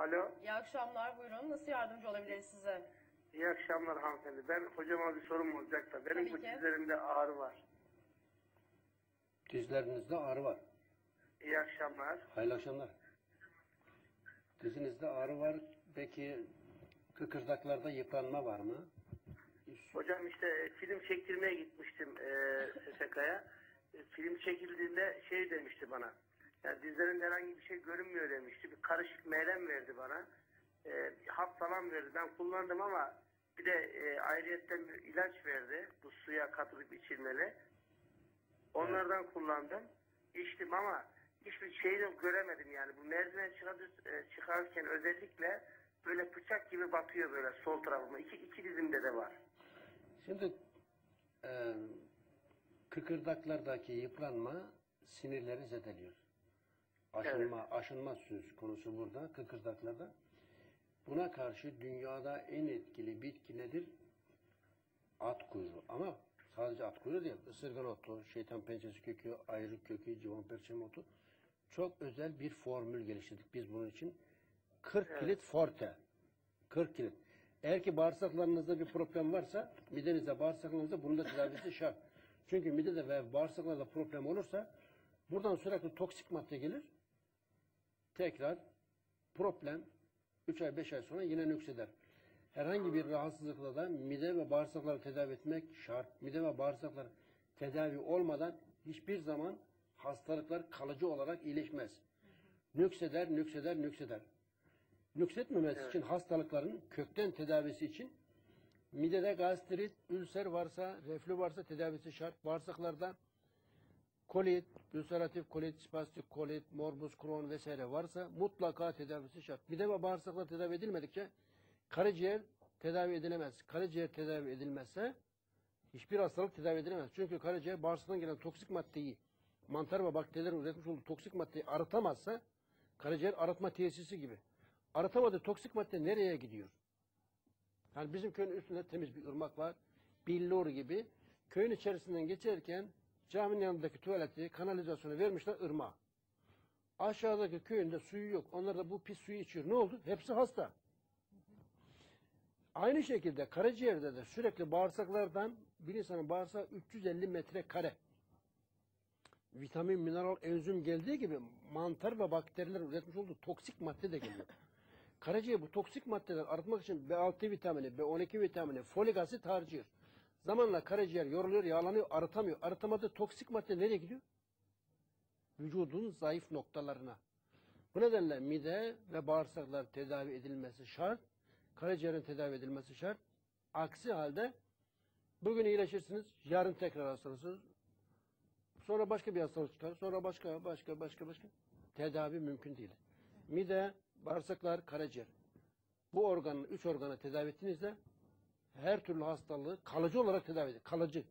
Alo, İyi akşamlar buyurun. Nasıl yardımcı olabiliriz size? iyi akşamlar hanımefendi. Ben hocama bir sorum olacak da. Benim Tabii bu ki. dizlerimde ağrı var. Dizlerinizde ağrı var. İyi akşamlar. Hayırlı akşamlar. Dizinizde ağrı var. Peki kıkırdaklarda yıpranma var mı? Hocam işte e, film çektirmeye gitmiştim e, SSK'ya. E, film çekildiğinde şey demişti bana. Yani dizlerinde herhangi bir şey görünmüyor demişti. Bir karışık meylem verdi bana. E, hap falan verdi. Ben kullandım ama bir de e, ayrıyetten bir ilaç verdi. Bu suya katılıp içilmeli. Onlardan kullandım. İçtim ama hiçbir şey de göremedim yani. Bu merdiven çıkardı, e, çıkarken özellikle böyle bıçak gibi batıyor böyle sol tarafıma. İki, iki dizimde de var. Şimdi e, kıkırdaklardaki yıpranma sinirleri zedeliyor. Aşınma, aşınma söz konusu burada kıkırdaklarda. Buna karşı dünyada en etkili bitki nedir? At kuyruğu. Ama sadece at kuyruğu değil. Isırgan otu, şeytan pençesi kökü, ayrık kökü, civan perçem otu. Çok özel bir formül geliştirdik biz bunun için. 40 kilit forte. 40 kilit. Eğer ki bağırsaklarınızda bir problem varsa, midenizde, bağırsaklarınızda bunun da tedavisi şart. Çünkü midede ve bağırsaklarda problem olursa buradan sürekli toksik madde gelir. Tekrar problem 3 ay 5 ay sonra yine nükseder. Herhangi bir rahatsızlıkla da mide ve bağırsakları tedavi etmek şart. Mide ve bağırsaklar tedavi olmadan hiçbir zaman hastalıklar kalıcı olarak iyileşmez. Nükseder, nükseder, nükseder. Nüksetmemesi için hastalıkların kökten tedavisi için midede gastrit, ülser varsa, reflü varsa tedavisi şart. Bağırsaklarda kolit, ülseratif kolit, spastik kolit, morbus Crohn vesaire varsa mutlaka tedavisi şart. Mide ve bağırsaklar tedavi edilmedikçe karaciğer tedavi edilemez. Karaciğer tedavi edilmezse hiçbir hastalık tedavi edilemez. Çünkü karaciğer bağırsaktan gelen toksik maddeyi, mantar ve bakterilerin üretmiş olduğu toksik maddeyi arıtamazsa karaciğer arıtma tesisi gibi. Arıtamadığı toksik madde nereye gidiyor? Yani bizim köyün üstünde temiz bir ırmak var. Billur gibi. Köyün içerisinden geçerken caminin yanındaki tuvaleti, kanalizasyonu vermişler ırmağa. Aşağıdaki köyünde suyu yok. Onlar da bu pis suyu içiyor. Ne oldu? Hepsi hasta. Aynı şekilde karaciğerde de sürekli bağırsaklardan bir insanın bağırsağı 350 metre kare. Vitamin, mineral, enzim geldiği gibi mantar ve bakteriler üretmiş olduğu toksik madde de geliyor. Karaciğer bu toksik maddeler arıtmak için B6 vitamini, B12 vitamini, folik asit harcıyor. Zamanla karaciğer yoruluyor, yağlanıyor, arıtamıyor. Arıtamadığı toksik madde nereye gidiyor? Vücudun zayıf noktalarına. Bu nedenle mide ve bağırsaklar tedavi edilmesi şart. Karaciğerin tedavi edilmesi şart. Aksi halde bugün iyileşirsiniz, yarın tekrar hastalırsınız. Sonra başka bir hastalık çıkar. Sonra başka, başka, başka, başka. Tedavi mümkün değil. Mide, bağırsaklar, karaciğer. Bu organın, üç organı tedavi ettiğinizde her türlü hastalığı kalıcı olarak tedavi edin. Kalıcı.